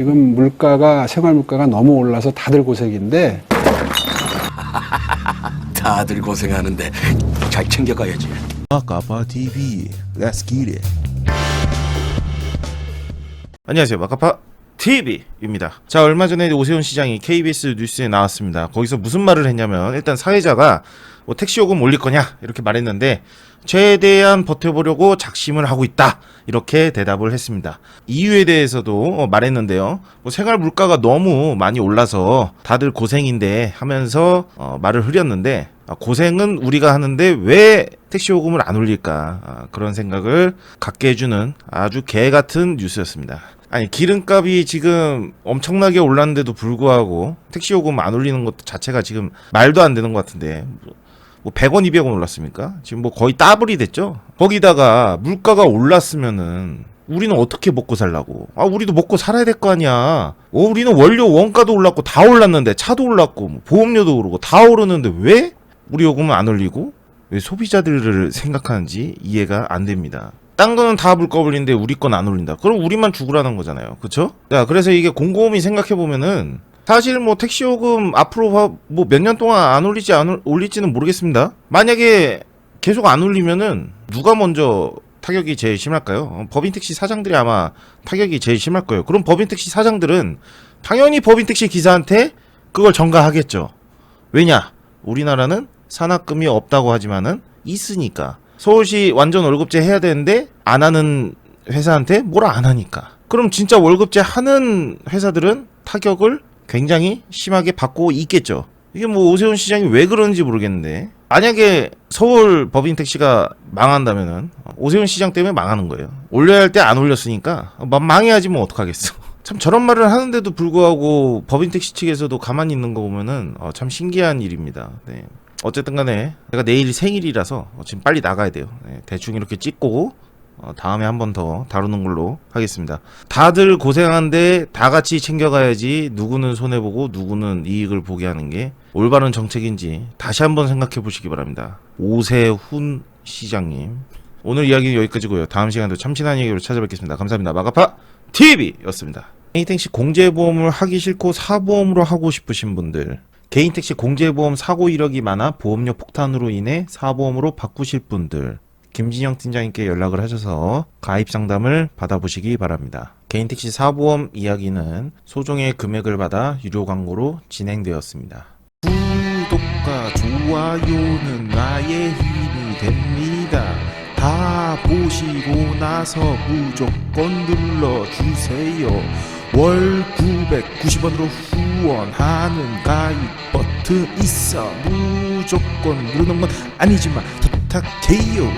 지금 물가가 생활 물가가 너무 올라서 다들 고생인데 다들 고생하는데 잘 챙겨가야지. 마카파 TV. Let's get it. 안녕하세요. 마카파 TV입니다. 자, 얼마 전에 오세훈 시장이 KBS 뉴스에 나왔습니다. 거기서 무슨 말을 했냐면 일단 사회자가 뭐 택시 요금 올릴 거냐 이렇게 말했는데 최대한 버텨보려고 작심을 하고 있다 이렇게 대답을 했습니다. 이유에 대해서도 어, 말했는데요. 뭐 생활 물가가 너무 많이 올라서 다들 고생인데 하면서 어, 말을 흐렸는데 아, 고생은 우리가 하는데 왜 택시 요금을 안 올릴까 아, 그런 생각을 갖게 해주는 아주 개 같은 뉴스였습니다. 아니 기름값이 지금 엄청나게 올랐는데도 불구하고 택시 요금 안 올리는 것 자체가 지금 말도 안 되는 것 같은데 뭐 100원 200원 올랐습니까? 지금 뭐 거의 더블이 됐죠. 거기다가 물가가 올랐으면은 우리는 어떻게 먹고 살라고? 아 우리도 먹고 살아야 될 거 아니야. 어 우리는 원료 원가도 올랐고 다 올랐는데 차도 올랐고 뭐 보험료도 오르고 다 오르는데 왜 우리 요금은 안 올리고 왜 소비자들을 생각하는지 이해가 안 됩니다. 딴 거는 다 물가 올리는데 우리 건 안 올린다. 그럼 우리만 죽으라는 거잖아요. 그쵸? 야, 그래서 이게 곰곰이 생각해 보면은 사실 뭐 택시 요금 앞으로 뭐 몇 년 동안 안 올리지 안 올- 올릴지는 모르겠습니다. 만약에 계속 안 올리면은 누가 먼저 타격이 제일 심할까요? 어, 법인 택시 사장들이 아마 타격이 제일 심할 거예요. 그럼 법인 택시 사장들은 당연히 법인 택시 기사한테 그걸 전가하겠죠. 왜냐? 우리나라는 산학금이 없다고 하지만은 있으니까. 서울시 완전 월급제 해야 되는데 안 하는 회사한테 뭐라 안 하니까. 그럼 진짜 월급제 하는 회사들은 타격을 굉장히 심하게 받고 있겠죠. 이게 뭐 오세훈 시장이 왜 그러는지 모르겠는데 만약에 서울 법인 택시가 망한다면은 오세훈 시장 때문에 망하는 거예요. 올려야 할 때 안 올렸으니까 마- 망해야지 뭐 어떡하겠어. 참 저런 말을 하는데도 불구하고 법인 택시 측에서도 가만히 있는 거 보면은 어, 참 신기한 일입니다. 네. 어쨌든 간에 제가 내일 생일이라서 어, 지금 빨리 나가야 돼요. 네, 대충 이렇게 찍고 어, 다음에 한 번 더 다루는 걸로 하겠습니다. 다들 고생한데 다 같이 챙겨가야지 누구는 손해보고 누구는 이익을 보게 하는 게 올바른 정책인지 다시 한번 생각해 보시기 바랍니다. 오세훈 시장님. 오늘 이야기는 여기까지고요. 다음 시간에도 참신한 얘기로 찾아뵙겠습니다. 감사합니다. 마가파 TV였습니다. 개인택시 공제보험을 하기 싫고 사보험으로 하고 싶으신 분들 개인택시 공제보험 사고 이력이 많아 보험료 폭탄으로 인해 사보험으로 바꾸실 분들 김진영 팀장님께 연락을 하셔서 가입 상담을 받아보시기 바랍니다. 개인택시 사보험 이야기는 소정의 금액을 받아 유료 광고로 진행되었습니다. 구독과 좋아요는 나의 힘이 됩니다. 다 보시고 나서 무조건 눌러주세요. 월 990원으로 후원하는 가입 버튼 있어. 무조건 누르는 건 아니지만 부탁해요.